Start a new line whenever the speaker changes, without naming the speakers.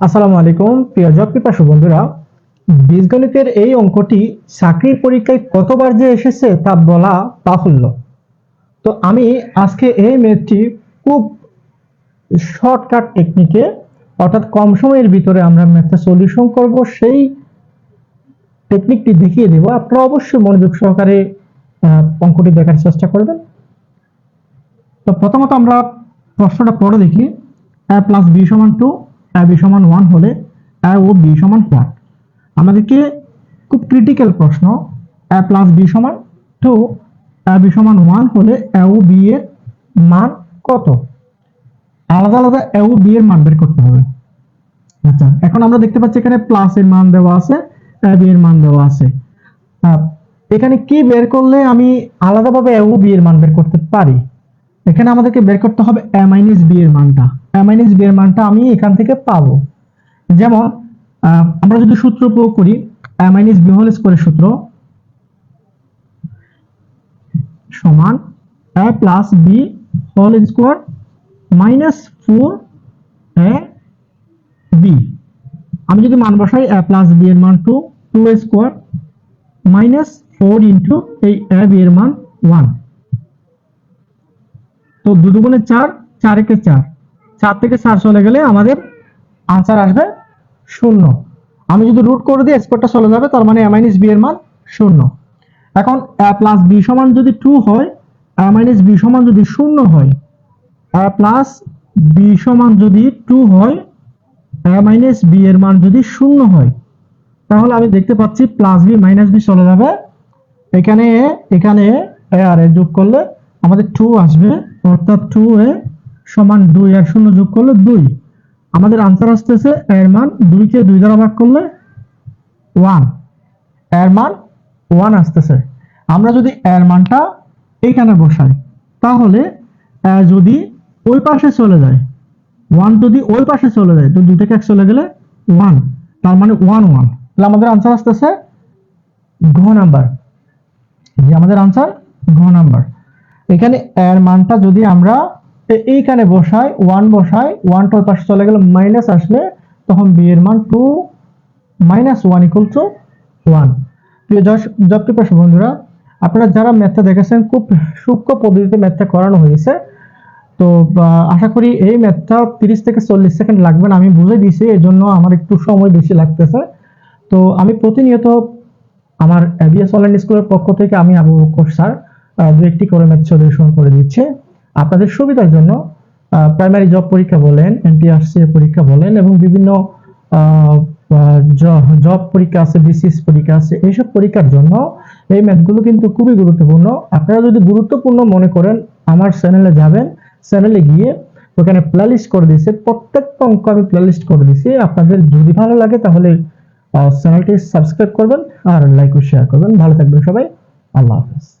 আসসালামু আলাইকুম, প্রিয় জব পিপাসু বন্ধুরা। বীজগণিতের এই অঙ্কটি চাকরির পরীক্ষায় কতবার যে এসেছে তা বলা বাহুল্য। তো আমি আজকে এই ম্যাথটি খুব শর্টকাট টেকনিকে, অর্থাৎ কম সময়ের ভিতরে আমরা ম্যাথটা সলিউশন করব, সেই টেকনিকটি দেখিয়ে দেব। আপনারা অবশ্যই মনোযোগ সহকারে অঙ্কটি দেখার চেষ্টা করবেন। তো প্রথমত আমরা প্রশ্নটা পড়ে দেখি। এ প্লাস বি সমান টু এ বি সমান ওয়ান হলে এ ও বি সমান হোয়াট আমাদেরকে খুব ক্রিটিক্যাল প্রশ্ন এ প্লাস বি সমান টু এ বি সমান ওয়ান হলে এ ও বি এর মান কত? আলাদা আলাদা এ ও বি এর মান বের করতে হবে। আচ্ছা এখন আমরা দেখতে পাচ্ছি এখানে প্লাস এর মান দেওয়া আছে এ বি এর মান দেওয়া আছে। এখানে কি বের করলে আমি আলাদাভাবে এ ও বি এর মান বের করতে পারি? এখানে আমাদেরকে বের করতে হবে এ মাইনাস বি এর মানটা। এ মাইনাস বি এর মানটা আমি এখান থেকে পাবো। যেমন আমরা যদি সূত্র প্রয়োগ করি এ মাইনাস বি হোল স্কোয়ারের সূত্র সমান A plus B whole square minus four A B আমি যদি মান বসাই এ প্লাস বি এর মান two two square minus four into এই এ বি এর মান ওয়ান তো দু দুগুণে চার চার একে চার। চার থেকে চার চলে গেলে আমাদের আনসার আসবে শূন্য। আমি যদি রুট করে দিই স্কোয়ারটা চলে যাবে, তার মানে এ মাইনাস বি এর মান শূন্য। এখন এ প্লাস বি সমান যদি টু হয় এ মাইনাস বি সমান যদি শূন্য হয় এ প্লাস বি সমান যদি টু হয় এ মাইনাস বি এর মান যদি শূন্য হয়, তাহলে আমি দেখতে পাচ্ছি প্লাস বি মাইনাস বি চলে যাবে। এখানে এখানে এ আর এ যোগ করলে আমাদের টু আসবে, অর্থাৎ টু এ সমান দুই আর শূন্য যোগ করলে দুই। আমাদের আনসার আসতেছে, এর মান দুইকে দুই দ্বারা ভাগ করলে ওয়ানের মান ওয়ান আসতেছে। আমরা যদি এর মানটা এইখানে বসাই, তাহলে যদি ওই পাশে চলে যায় ওয়ান যদি ওই পাশে চলে যায়, তো দুই থেকে এক চলে গেলে ওয়ান তার মানে ওয়ান ওয়ান তাহলে আমাদের আনসার আসতেছে ঘ নাম্বার। যে আমাদের আনসার ঘ নাম্বার। এখানে এর মানটা যদি আমরা এইখানে বসাই ওয়ান বসাই ওয়ান টু পাশে চলে গেলে মাইনাস আসলে তখন বি এর মান two minus one equal to one প্রিয় জব কিপার্স বন্ধুরা, আপনারা যারা ম্যাথটা দেখেছেন, খুব সূক্ষ্ম পদ্ধতিতে ম্যাথটা করানো হয়েছে। তো আশা করি এই ম্যাথটা তিরিশ থেকে চল্লিশ সেকেন্ড লাগবে না, আমি বুঝে দিয়েছি এই জন্য আমার একটু সময় বেশি লাগতেছে। তো আমি প্রতিনিয়ত আমার এবিএস অনলাইন স্কুলের পক্ষ থেকে আমি আবু বকর স্যার দু একটি করে ম্যাথ সলিউশন করে দিচ্ছে। আপনাদের সুবিধার জন্য প্রাইমারি জব পরীক্ষা বলেন এনটিআরসি পরীক্ষা বলেন এবং বিভিন্ন জব পরীক্ষা আছে বিসিএস পরীক্ষা আছে, এইসব পরীক্ষার জন্য এই ম্যাথগুলো কিন্তু খুবই গুরুত্বপূর্ণ। আপনারা যদি গুরুত্বপূর্ণ মনে করেন, আমার চ্যানেলে যাবেন চ্যানেলে গিয়ে ওখানে প্লেলিস্ট করে দিয়েছে, প্রত্যেকটা অঙ্ক আমি প্লেলিস্ট করে দিয়েছি। আপনাদের যদি ভালো লাগে তাহলে চ্যানেলটি সাবস্ক্রাইব করবেন আর লাইক ও শেয়ার করবেন। ভালো থাকবেন সবাই, আল্লাহ হাফেজ।